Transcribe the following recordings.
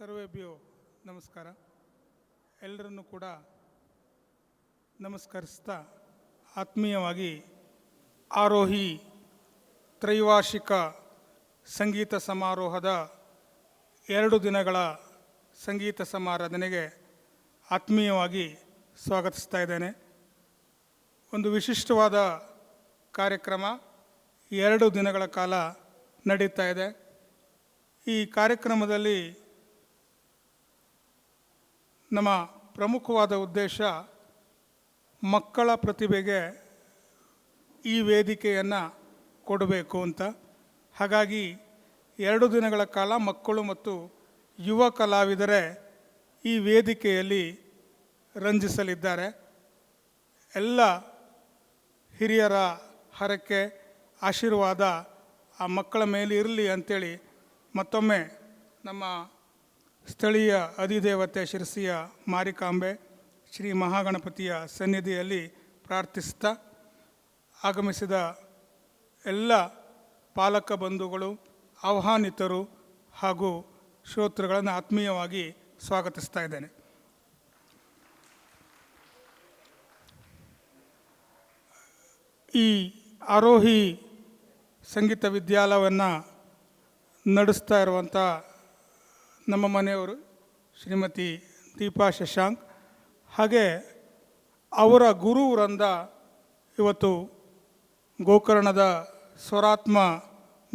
ಸರ್ವೇಭ್ಯೋ ನಮಸ್ಕಾರ. ಎಲ್ಲರನ್ನು ಕೂಡ ನಮಸ್ಕರಿಸ್ತಾ ಆತ್ಮೀಯವಾಗಿ ಆರೋಹಿ ತ್ರೈವಾರ್ಷಿಕ ಸಂಗೀತ ಸಮಾರೋಹದ ಎರಡು ದಿನಗಳ ಸಂಗೀತ ಸಮಾರಾಧನೆಗೆ ಆತ್ಮೀಯವಾಗಿ ಸ್ವಾಗತಿಸ್ತಾ ಇದ್ದೇನೆ. ಒಂದು ವಿಶಿಷ್ಟವಾದ ಕಾರ್ಯಕ್ರಮ ಎರಡು ದಿನಗಳ ಕಾಲ ನಡೀತಾ ಇದೆ. ಈ ಕಾರ್ಯಕ್ರಮದಲ್ಲಿ ನಮ್ಮ ಪ್ರಮುಖವಾದ ಉದ್ದೇಶ ಮಕ್ಕಳ ಪ್ರತಿಭೆಗೆ ಈ ವೇದಿಕೆಯನ್ನು ಕೊಡಬೇಕು ಅಂತ. ಹಾಗಾಗಿ ಎರಡು ದಿನಗಳ ಕಾಲ ಮಕ್ಕಳು ಮತ್ತು ಯುವ ಕಲಾವಿದರೇ ಈ ವೇದಿಕೆಯಲ್ಲಿ ರಂಜಿಸಲಿದ್ದಾರೆ. ಎಲ್ಲ ಹಿರಿಯರ ಹರಕೆ, ಆಶೀರ್ವಾದ ಆ ಮಕ್ಕಳ ಮೇಲೆ ಇರಲಿ ಅಂಥೇಳಿ ಮತ್ತೊಮ್ಮೆ ನಮ್ಮ ಸ್ಥಳೀಯ ಅಧಿದೇವತೆ ಶಿರಸಿಯ ಮಾರಿಕಾಂಬೆ ಶ್ರೀ ಮಹಾಗಣಪತಿಯ ಸನ್ನಿಧಿಯಲ್ಲಿ ಪ್ರಾರ್ಥಿಸ್ತಾ ಆಗಮಿಸಿದ ಎಲ್ಲ ಪಾಲಕ ಬಂಧುಗಳು, ಆಹ್ವಾನಿತರು ಹಾಗೂ ಶ್ರೋತೃಗಳನ್ನು ಆತ್ಮೀಯವಾಗಿ ಸ್ವಾಗತಿಸ್ತಾ ಇದ್ದೇನೆ. ಈ ಆರೋಹಿ ಸಂಗೀತ ವಿದ್ಯಾಲಯವನ್ನು ನಡೆಸ್ತಾ ಇರುವಂಥ ನಮ್ಮ ಮನೆಯವರು ಶ್ರೀಮತಿ ದೀಪಾ ಶಶಾಂಕ್ ಹಾಗೆ ಅವರ ಗುರು ವೃಂದ ಇವತ್ತು ಗೋಕರ್ಣದ ಸ್ವರಾತ್ಮ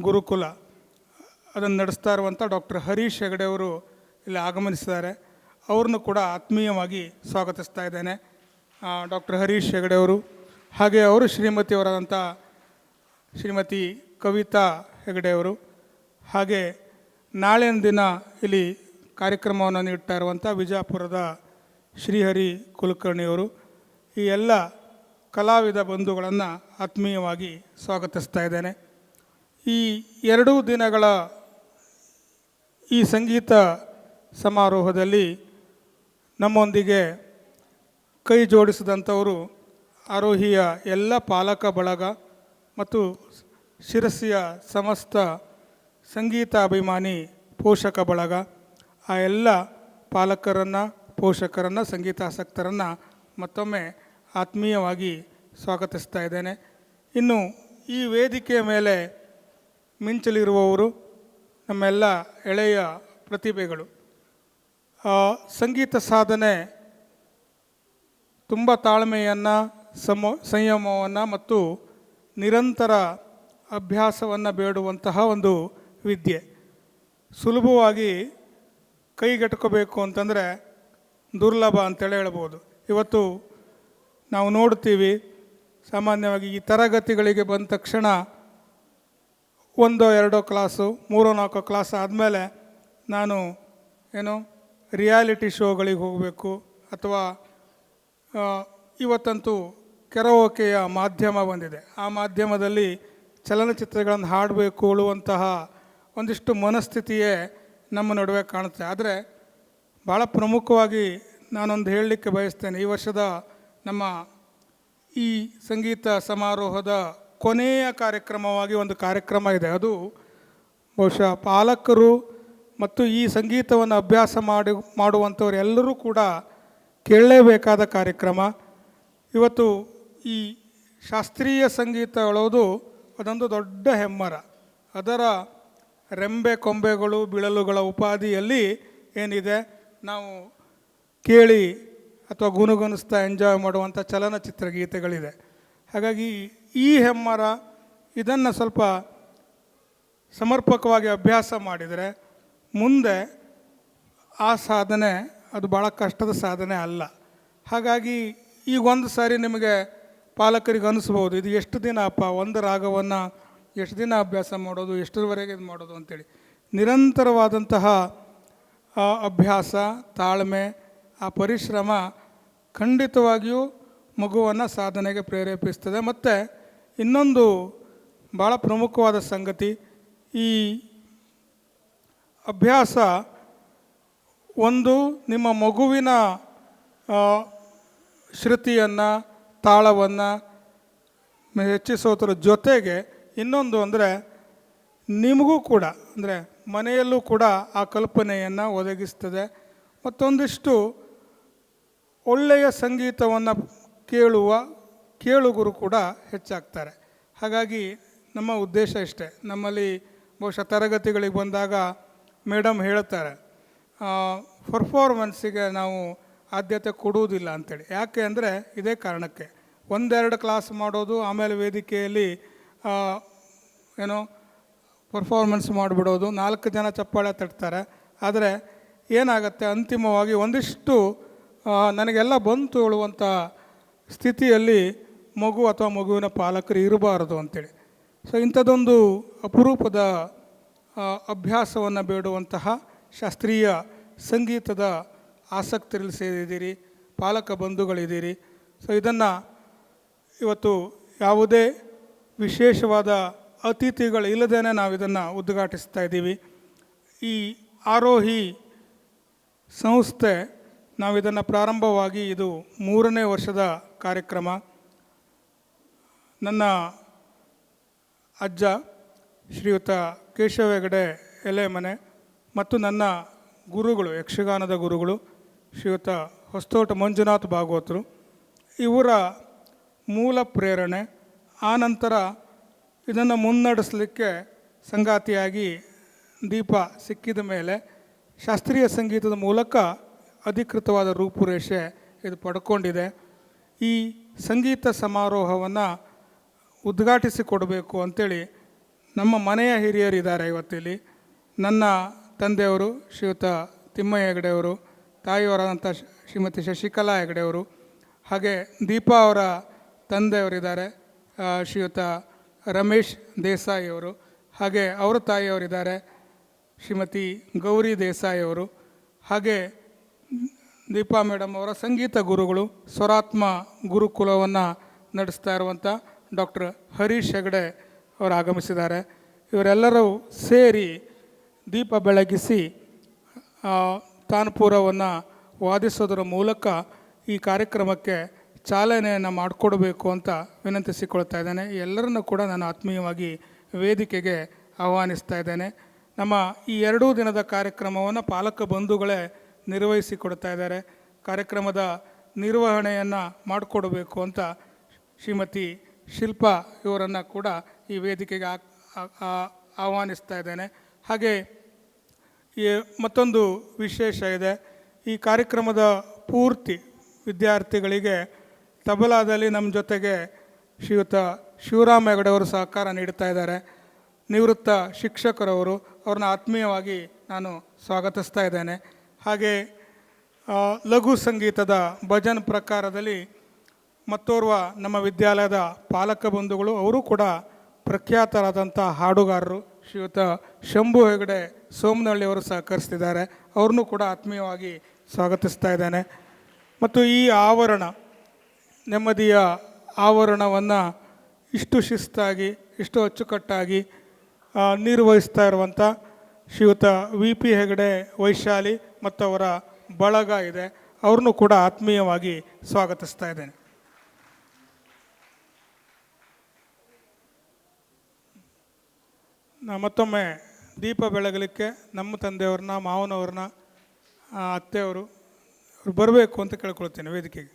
ಗುರುಕುಲ. ಅದನ್ನು ನಡೆಸ್ತಾ ಇರುವಂಥ ಡಾಕ್ಟರ್ ಹರೀಶ್ ಹೆಗಡೆ ಅವರು ಇಲ್ಲಿ ಆಗಮನಿಸಿದ್ದಾರೆ. ಅವ್ರನ್ನು ಕೂಡ ಆತ್ಮೀಯವಾಗಿ ಸ್ವಾಗತಿಸ್ತಾ ಇದ್ದೇನೆ. ಡಾಕ್ಟರ್ ಹರೀಶ್ ಹೆಗಡೆ ಅವರು ಹಾಗೆ ಅವರು ಶ್ರೀಮತಿಯವರಾದಂಥ ಶ್ರೀಮತಿ ಕವಿತಾ ಹೆಗಡೆಯವರು ಹಾಗೆ ನಾಳಿನ ದಿನ ಇಲ್ಲಿ ಕಾರ್ಯಕ್ರಮವನ್ನು ನೀಡ್ತಾ ಇರುವಂಥ ವಿಜಯಪುರದ ಶ್ರೀಹರಿ ಕುಲಕರ್ಣಿಯವರು ಈ ಎಲ್ಲ ಕಲಾವಿದ ಬಂಧುಗಳನ್ನು ಆತ್ಮೀಯವಾಗಿ ಸ್ವಾಗತಿಸ್ತಾ ಇದ್ದೇನೆ. ಈ ಎರಡೂ ದಿನಗಳ ಈ ಸಂಗೀತ ಸಮಾರೋಹದಲ್ಲಿ ನಮ್ಮೊಂದಿಗೆ ಕೈ ಜೋಡಿಸಿದಂಥವರು ಆರೋಹಿಯ ಎಲ್ಲ ಪಾಲಕ ಬಳಗ ಮತ್ತು ಶಿರಸಿಯ ಸಮಸ್ತ ಸಂಗೀತ ಅಭಿಮಾನಿ ಪೋಷಕ ಬಳಗ. ಆ ಎಲ್ಲ ಪಾಲಕರನ್ನು, ಪೋಷಕರನ್ನು, ಸಂಗೀತಾಸಕ್ತರನ್ನು ಮತ್ತೊಮ್ಮೆ ಆತ್ಮೀಯವಾಗಿ ಸ್ವಾಗತಿಸ್ತಾ ಇದ್ದೇನೆ. ಇನ್ನು ಈ ವೇದಿಕೆಯ ಮೇಲೆ ಮಿಂಚಲಿರುವವರು ನಮ್ಮೆಲ್ಲ ಎಳೆಯ ಪ್ರತಿಭೆಗಳು. ಸಂಗೀತ ಸಾಧನೆ ತುಂಬ ತಾಳ್ಮೆಯನ್ನು, ಸಮ, ಸಂಯಮವನ್ನು ಮತ್ತು ನಿರಂತರ ಅಭ್ಯಾಸವನ್ನು ಬೇಡುವಂತಹ ಒಂದು ವಿದ್ಯೆ. ಸುಲಭವಾಗಿ ಕೈಗೆಟಕಬೇಕು ಅಂತಂದರೆ ದುರ್ಲಭ ಅಂತೇಳಿ ಹೇಳ್ಬೋದು. ಇವತ್ತು ನಾವು ನೋಡ್ತೀವಿ, ಸಾಮಾನ್ಯವಾಗಿ ಈ ತರಗತಿಗಳಿಗೆ ಬಂದ ತಕ್ಷಣ ಒಂದೋ ಎರಡೋ ಕ್ಲಾಸು, ಮೂರೋ ನಾಲ್ಕೋ ಕ್ಲಾಸ್ ಆದಮೇಲೆ ನಾನು ಏನು ರಿಯಾಲಿಟಿ ಶೋಗಳಿಗೆ ಹೋಗಬೇಕು ಅಥವಾ ಇವತ್ತಂತೂ ಕೆರವೋಕೆಯ ಮಾಧ್ಯಮ ಬಂದಿದೆ. ಆ ಮಾಧ್ಯಮದಲ್ಲಿ ಚಲನಚಿತ್ರಗಳನ್ನು ಹಾಡಬೇಕು ಉಳುವಂತಹ ಒಂದಿಷ್ಟು ಮನಸ್ಥಿತಿಯೇ ನಮ್ಮ ನಡುವೆ ಕಾಣುತ್ತೆ. ಆದರೆ ಭಾಳ ಪ್ರಮುಖವಾಗಿ ನಾನೊಂದು ಹೇಳಲಿಕ್ಕೆ ಬಯಸ್ತೇನೆ. ಈ ವರ್ಷದ ನಮ್ಮ ಈ ಸಂಗೀತ ಸಮಾರೋಹದ ಕೊನೆಯ ಕಾರ್ಯಕ್ರಮವಾಗಿ ಒಂದು ಕಾರ್ಯಕ್ರಮ ಇದೆ. ಅದು ಬಹುಶಃ ಪಾಲಕರು ಮತ್ತು ಈ ಸಂಗೀತವನ್ನು ಅಭ್ಯಾಸ ಮಾಡಿ, ಮಾಡುವಂಥವ್ರು ಎಲ್ಲರೂ ಕೂಡ ಕೇಳಲೇಬೇಕಾದ ಕಾರ್ಯಕ್ರಮ. ಇವತ್ತು ಈ ಶಾಸ್ತ್ರೀಯ ಸಂಗೀತ ಹೇಳೋದು ಅದೊಂದು ದೊಡ್ಡ ಹೆಮ್ಮರ. ಅದರ ರೆಂಬೆ ಕೊಂಬೆಗಳು ಬಿಳಲುಗಳ ಉಪಾಧಿಯಲ್ಲಿ ಏನಿದೆ? ನಾವು ಕೇಳಿ ಅಥವಾ ಗುನುಗುಣಿಸ್ತಾ ಎಂಜಾಯ್ ಮಾಡುವಂಥ ಚಲನಚಿತ್ರ ಗೀತೆಗಳಿದೆ. ಹಾಗಾಗಿ ಈ ಹೆಮ್ಮರ ಇದನ್ನು ಸ್ವಲ್ಪ ಸಮರ್ಪಕವಾಗಿ ಅಭ್ಯಾಸ ಮಾಡಿದರೆ ಮುಂದೆ ಆ ಸಾಧನೆ ಅದು ಭಾಳ ಕಷ್ಟದ ಸಾಧನೆ ಅಲ್ಲ. ಹಾಗಾಗಿ ಈಗ ಒಂದು ಸಾರಿ ನಿಮಗೆ ಪಾಲಕರಿಗೆ ಅನಿಸ್ಬೋದು, ಇದು ಎಷ್ಟು ದಿನ ಅಪ್ಪ? ಒಂದು ರಾಗವನ್ನು ಎಷ್ಟು ದಿನ ಅಭ್ಯಾಸ ಮಾಡೋದು, ಎಷ್ಟರವರೆಗೆ ಇದು ಮಾಡೋದು ಅಂತೇಳಿ. ನಿರಂತರವಾದಂತಹ ಅಭ್ಯಾಸ, ತಾಳ್ಮೆ, ಆ ಪರಿಶ್ರಮ ಖಂಡಿತವಾಗಿಯೂ ಮಗುವನ್ನು ಸಾಧನೆಗೆ ಪ್ರೇರೇಪಿಸ್ತದೆ. ಮತ್ತು ಇನ್ನೊಂದು ಭಾಳ ಪ್ರಮುಖವಾದ ಸಂಗತಿ, ಈ ಅಭ್ಯಾಸ ಒಂದು ನಿಮ್ಮ ಮಗುವಿನ ಶ್ರುತಿಯನ್ನು, ತಾಳವನ್ನು ಹೆಚ್ಚಿಸೋದ್ರ ಜೊತೆಗೆ ಇನ್ನೊಂದು ಅಂದರೆ ನಿಮಗೂ ಕೂಡ, ಅಂದರೆ ಮನೆಯಲ್ಲೂ ಕೂಡ ಆ ಕಲ್ಪನೆಯನ್ನು ಒದಗಿಸ್ತದೆ. ಮತ್ತೊಂದಿಷ್ಟು ಒಳ್ಳೆಯ ಸಂಗೀತವನ್ನು ಕೇಳುವ, ಕೇಳುಗರು ಕೂಡ ಹೆಚ್ಚಾಗ್ತಾರೆ. ಹಾಗಾಗಿ ನಮ್ಮ ಉದ್ದೇಶ ಇಷ್ಟೇ. ನಮ್ಮಲ್ಲಿ ಬಹುಶಃ ತರಗತಿಗಳಿಗೆ ಬಂದಾಗ ಮೇಡಮ್ ಹೇಳ್ತಾರೆ ಪರ್ಫಾರ್ಮೆನ್ಸಿಗೆ ನಾವು ಆದ್ಯತೆ ಕೊಡುವುದಿಲ್ಲ ಅಂಥೇಳಿ ಯಾಕೆ ಅಂದರೆ ಇದೇ ಕಾರಣಕ್ಕೆ. ಒಂದೆರಡು ಕ್ಲಾಸ್ ಮಾಡೋದು, ಆಮೇಲೆ ವೇದಿಕೆಯಲ್ಲಿ ಏನೋ ಪರ್ಫಾರ್ಮೆನ್ಸ್ ಮಾಡಿಬಿಡೋದು. ನಾಲ್ಕು ಜನ ಚಪ್ಪಾಳೆ ತಟ್ತಾರೆ. ಆದರೆ ಏನಾಗುತ್ತೆ? ಅಂತಿಮವಾಗಿ ಒಂದಿಷ್ಟು ನನಗೆಲ್ಲ ಬಂತು ಹೇಳುವಂಥ ಸ್ಥಿತಿಯಲ್ಲಿ ಮಗು ಅಥವಾ ಮಗುವಿನ ಪಾಲಕರು ಇರಬಾರದು ಅಂತೇಳಿ. ಸೊ ಇಂಥದ್ದೊಂದು ಅಪರೂಪದ ಅಭ್ಯಾಸವನ್ನು ಬೇಡುವಂತಹ ಶಾಸ್ತ್ರೀಯ ಸಂಗೀತದ ಆಸಕ್ತರಲ್ಲಿ ಸೇರಿದ್ದೀರಿ, ಪಾಲಕ ಬಂಧುಗಳಿದ್ದೀರಿ. ಸೊ ಇದನ್ನು ಇವತ್ತು ಯಾವುದೇ ವಿಶೇಷವಾದ ಅತಿಥಿಗಳು ಇಲ್ಲದೇ ನಾವು ಇದನ್ನು ಉದ್ಘಾಟಿಸ್ತಾ ಇದ್ದೀವಿ. ಈ ಆರೋಹಿ ಸಂಸ್ಥೆ ನಾವು ಇದನ್ನು ಪ್ರಾರಂಭವಾಗಿ ಇದು ಮೂರನೇ ವರ್ಷದ ಕಾರ್ಯಕ್ರಮ. ನನ್ನ ಅಜ್ಜ ಶ್ರೀಯುತ ಕೇಶವ ಹೆಗಡೆ ಎಲೆಮನೆ ಮತ್ತು ನನ್ನ ಗುರುಗಳು, ಯಕ್ಷಗಾನದ ಗುರುಗಳು, ಶ್ರೀಯುತ ಹೊಸ್ತೋಟ ಮಂಜುನಾಥ್ ಭಾಗವತರು. ಇವರ ಮೂಲ ಪ್ರೇರಣೆ ಆನಂತರ ಇದನ್ನು ಮುನ್ನಡೆಸಲಿಕ್ಕೆ ಸಂಗಾತಿಯಾಗಿ ದೀಪ ಸಿಕ್ಕಿದ ಮೇಲೆ ಶಾಸ್ತ್ರೀಯ ಸಂಗೀತದ ಮೂಲಕ ಅಧಿಕೃತವಾದ ರೂಪುರೇಷೆ ಇದು ಪಡ್ಕೊಂಡಿದೆ. ಈ ಸಂಗೀತ ಸಮಾರೋಹವನ್ನು ಉದ್ಘಾಟಿಸಿಕೊಡಬೇಕು ಅಂಥೇಳಿ ನಮ್ಮ ಮನೆಯ ಹಿರಿಯರಿದ್ದಾರೆ ಇವತ್ತಿಲ್ಲಿ. ನನ್ನ ತಂದೆಯವರು ಶ್ರೀಯುತ ತಿಮ್ಮಯ್ಯ ಹೆಗಡೆಯವರು ತಾಯಿಯವರಾದಂಥ ಶ್ರೀ- ಶ್ರೀಮತಿ ಶಶಿಕಲಾ ಹೆಗಡೆಯವರು ಹಾಗೆ ದೀಪಾ ಅವರ ತಂದೆಯವರಿದ್ದಾರೆ. ಶ್ರೀಯುತ ರಮೇಶ್ ದೇಸಾಯಿ ಅವರು, ಹಾಗೆ ಅವರ ತಾಯಿಯವರಿದ್ದಾರೆ, ಶ್ರೀಮತಿ ಗೌರಿ ದೇಸಾಯಿ ಅವರು, ಹಾಗೆ ದೀಪಾ ಮೇಡಮ್ ಅವರ ಸಂಗೀತ ಗುರುಗಳು ಸ್ವರಾತ್ಮ ಗುರುಕುಲವನ್ನು ನಡೆಸ್ತಾ ಇರುವಂಥ ಡಾಕ್ಟರ್ ಹರೀಶ್ ಹೆಗಡೆ ಅವರು ಆಗಮಿಸಿದ್ದಾರೆ. ಇವರೆಲ್ಲರೂ ಸೇರಿ ದೀಪ ಬೆಳಗಿಸಿ ತಾನ್ಪುರವನ್ನು ವಾದಿಸೋದರ ಮೂಲಕ ಈ ಕಾರ್ಯಕ್ರಮಕ್ಕೆ ಚಾಲನೆಯನ್ನು ಮಾಡಿಕೊಡಬೇಕು ಅಂತ ವಿನಂತಿಸಿಕೊಳ್ತಾ ಇದ್ದೇನೆ. ಎಲ್ಲರನ್ನೂ ಕೂಡ ನಾನು ಆತ್ಮೀಯವಾಗಿ ವೇದಿಕೆಗೆ ಆಹ್ವಾನಿಸ್ತಾ ಇದ್ದೇನೆ. ನಮ್ಮ ಈ ಎರಡೂ ದಿನದ ಕಾರ್ಯಕ್ರಮವನ್ನು ಪಾಲಕ ಬಂಧುಗಳೇ ನಿರ್ವಹಿಸಿಕೊಡ್ತಾ ಇದ್ದಾರೆ. ಕಾರ್ಯಕ್ರಮದ ನಿರ್ವಹಣೆಯನ್ನು ಮಾಡಿಕೊಡಬೇಕು ಅಂತ ಶ್ರೀಮತಿ ಶಿಲ್ಪಾ ಇವರನ್ನು ಕೂಡ ಈ ವೇದಿಕೆಗೆ ಆಹ್ವಾನಿಸ್ತಾ ಇದ್ದೇನೆ. ಹಾಗೆ ಮತ್ತೊಂದು ವಿಶೇಷ ಇದೆ. ಈ ಕಾರ್ಯಕ್ರಮದ ಪೂರ್ತಿ ವಿದ್ಯಾರ್ಥಿಗಳಿಗೆ ತಬಲಾದಲ್ಲಿ ನಮ್ಮ ಜೊತೆಗೆ ಶ್ರೀಯುತ ಶಿವರಾಮ ಹೆಗಡೆ ಅವರು ಸಹಕಾರ ನೀಡ್ತಾ ಇದ್ದಾರೆ. ನಿವೃತ್ತ ಶಿಕ್ಷಕರವರು ಅವ್ರನ್ನ ಆತ್ಮೀಯವಾಗಿ ನಾನು ಸ್ವಾಗತಿಸ್ತಾ ಇದ್ದೇನೆ. ಹಾಗೆ ಲಘು ಸಂಗೀತದ ಭಜನ್ ಪ್ರಕಾರದಲ್ಲಿ ಮತ್ತೋರ್ವ ನಮ್ಮ ವಿದ್ಯಾಲಯದ ಪಾಲಕ ಬಂಧುಗಳು, ಅವರು ಕೂಡ ಪ್ರಖ್ಯಾತರಾದಂಥ ಹಾಡುಗಾರರು ಶ್ರೀಯುತ ಶಂಭು ಹೆಗಡೆ ಸೋಮನಹಳ್ಳಿಯವರು ಸಹಕರಿಸ್ತಿದ್ದಾರೆ. ಅವ್ರನ್ನೂ ಕೂಡ ಆತ್ಮೀಯವಾಗಿ ಸ್ವಾಗತಿಸ್ತಾ ಇದ್ದೇನೆ. ಮತ್ತು ಈ ಆವರಣ ನೆಮ್ಮದಿಯ ಆವರಣವನ್ನು ಇಷ್ಟು ಶಿಸ್ತಾಗಿ, ಇಷ್ಟು ಅಚ್ಚುಕಟ್ಟಾಗಿ ನಿರ್ವಹಿಸ್ತಾ ಇರುವಂಥ ಶ್ರೀಯುತ ವಿ ಪಿ ಹೆಗಡೆ ವೈಶಾಲಿ ಮತ್ತು ಅವರ ಬಳಗ ಇದೆ. ಅವ್ರನ್ನೂ ಕೂಡ ಆತ್ಮೀಯವಾಗಿ ಸ್ವಾಗತಿಸ್ತಾ ಇದ್ದೇನೆ. ನಾ ಮತ್ತೊಮ್ಮೆ ದೀಪ ಬೆಳಗಲಿಕ್ಕೆ ನಮ್ಮ ತಂದೆಯವ್ರನ್ನ, ಮಾವನವ್ರನ್ನ ಅತ್ತೆಯವರು ಬರಬೇಕು ಅಂತ ಕೇಳ್ಕೊಳ್ತೇನೆ ವೇದಿಕೆಗೆ.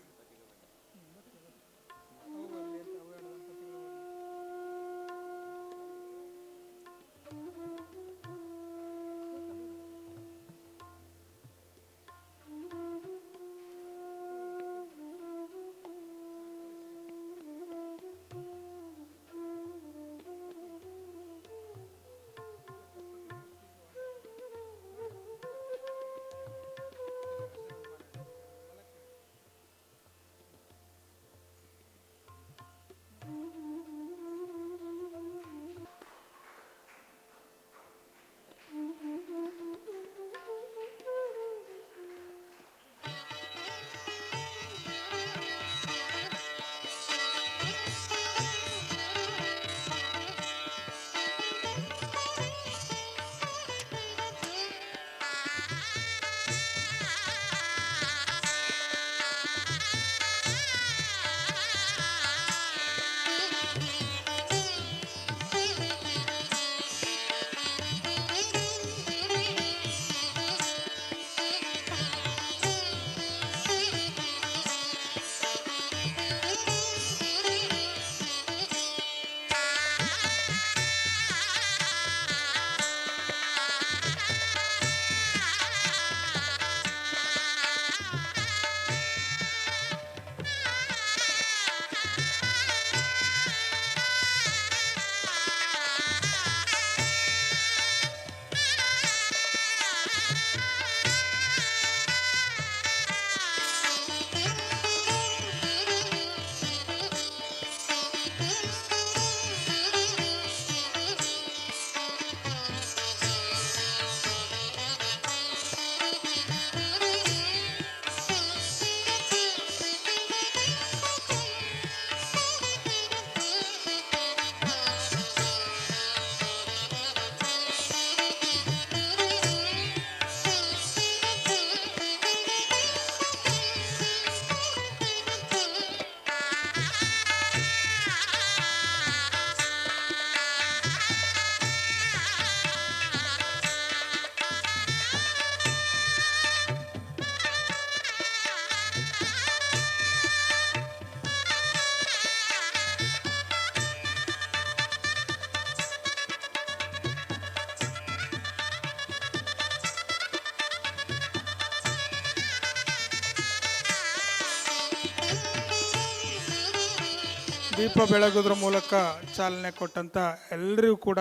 ದೀಪ ಬೆಳಗೋದ್ರ ಮೂಲಕ ಚಾಲನೆ ಕೊಟ್ಟಂಥ ಎಲ್ಲರಿಗೂ ಕೂಡ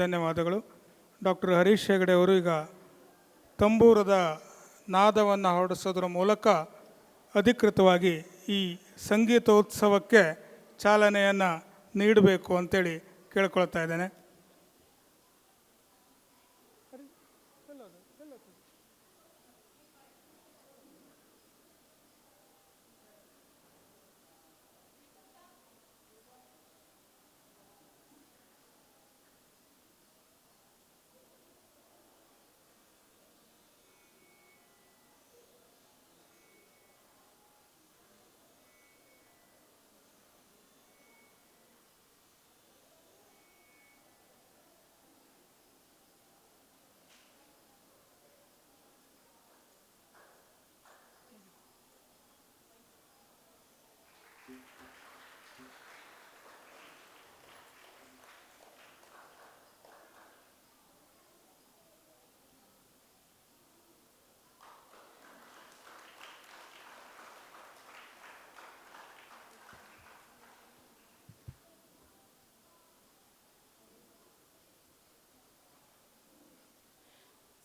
ಧನ್ಯವಾದಗಳು. ಡಾಕ್ಟರ್ ಹರೀಶ್ ಹೆಗಡೆ ಅವರು ಈಗ ತಂಬೂರದ ನಾದವನ್ನು ಹೊರಡಿಸೋದ್ರ ಮೂಲಕ ಅಧಿಕೃತವಾಗಿ ಈ ಸಂಗೀತೋತ್ಸವಕ್ಕೆ ಚಾಲನೆಯನ್ನು ನೀಡಬೇಕು ಅಂತೇಳಿ ಕೇಳ್ಕೊಳ್ತಾ ಇದ್ದೇನೆ.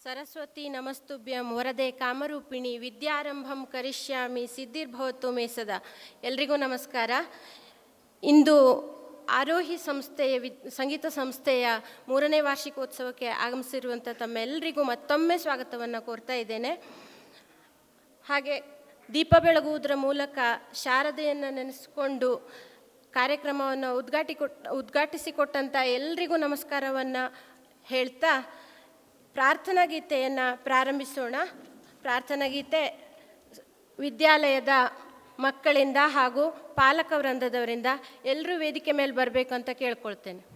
ಸರಸ್ವತಿ ನಮಸ್ತುಭ್ಯಂ, ವರದೆ ಕಾಮರೂಪಿಣಿ, ವಿದ್ಯಾರಂಭಂ ಕರಿಷ್ಯಾಮಿ ಸಿದ್ಧಿರ್ಭವತ್ತು ಮೇಸದ ಎಲ್ರಿಗೂ ನಮಸ್ಕಾರ. ಇಂದು ಆರೋಹಿ ಸಂಸ್ಥೆಯ ವಿ, ಸಂಗೀತ ಸಂಸ್ಥೆಯ ಮೂರನೇ ವಾರ್ಷಿಕೋತ್ಸವಕ್ಕೆ ಆಗಮಿಸಿರುವಂಥ ತಮ್ಮೆಲ್ಲರಿಗೂ ಮತ್ತೊಮ್ಮೆ ಸ್ವಾಗತವನ್ನು ಕೋರ್ತಾ ಇದ್ದೇನೆ. ಹಾಗೆ ದೀಪ ಬೆಳಗುವುದರ ಮೂಲಕ ಶಾರದೆಯನ್ನು ನೆನೆಸಿಕೊಂಡು ಕಾರ್ಯಕ್ರಮವನ್ನು ಉದ್ಘಾಟಿ ಕೊಟ್ ಉದ್ಘಾಟಿಸಿಕೊಟ್ಟಂಥ ಎಲ್ರಿಗೂ ನಮಸ್ಕಾರವನ್ನು ಹೇಳ್ತಾ ಪ್ರಾರ್ಥನಾ ಗೀತೆಯನ್ನು ಪ್ರಾರಂಭಿಸೋಣ. ಪ್ರಾರ್ಥನಾ ಗೀತೆ ವಿದ್ಯಾಲಯದ ಮಕ್ಕಳಿಂದ ಹಾಗೂ ಪಾಲಕ ವೃಂದದವರಿಂದ ಎಲ್ಲರೂ ವೇದಿಕೆ ಮೇಲೆ ಬರಬೇಕು ಅಂತ ಕೇಳ್ಕೊಳ್ತೇನೆ.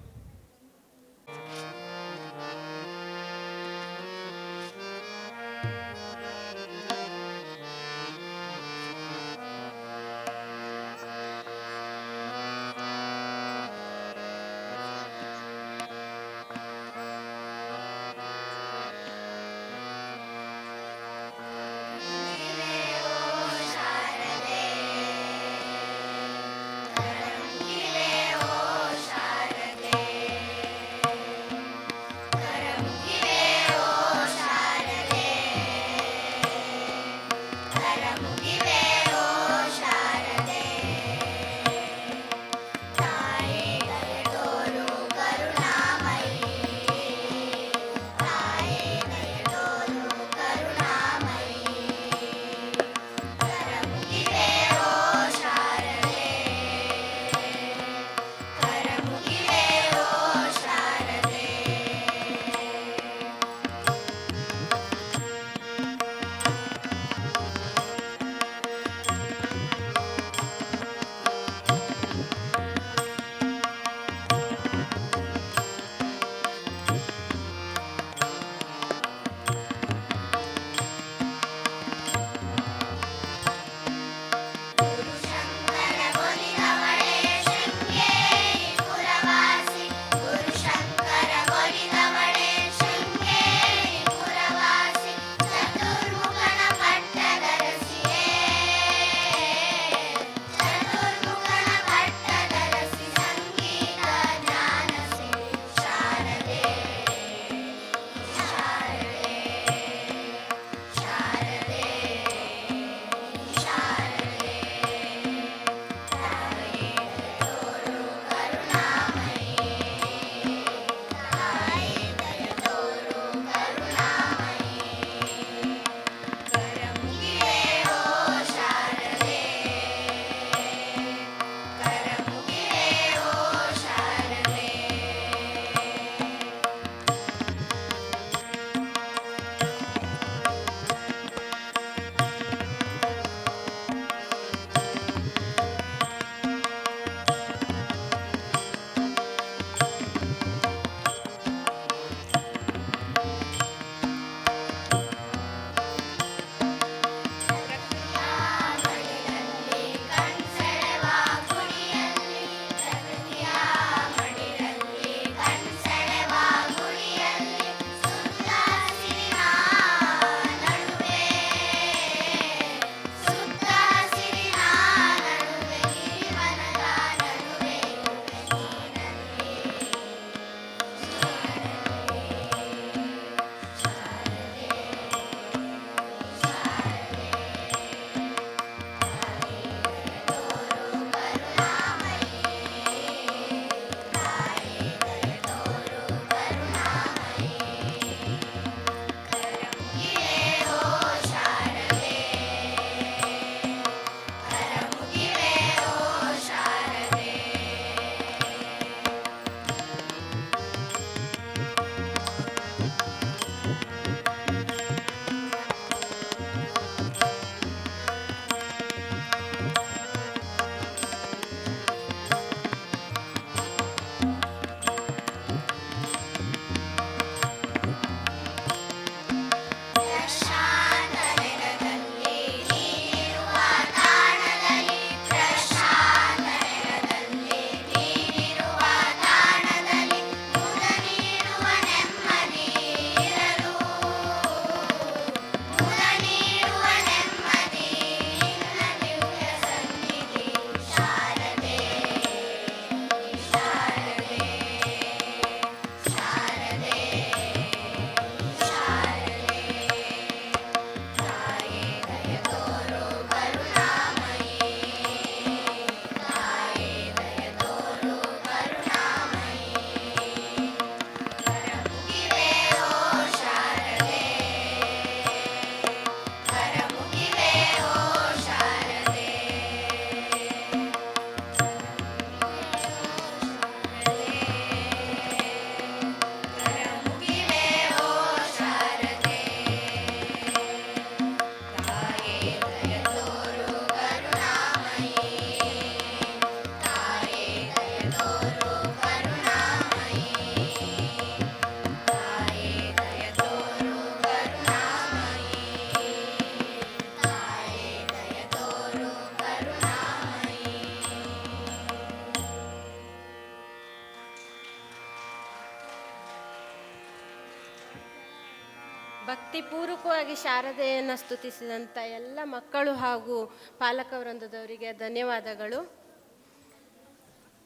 ಭಕ್ತಿಪೂರ್ವಕವಾಗಿ ಶಾರದೆಯನ್ನು ಸ್ತುತಿಸಿದಂಥ ಎಲ್ಲ ಮಕ್ಕಳು ಹಾಗೂ ಪಾಲಕ ವೃಂದದವರಿಗೆ ಧನ್ಯವಾದಗಳು.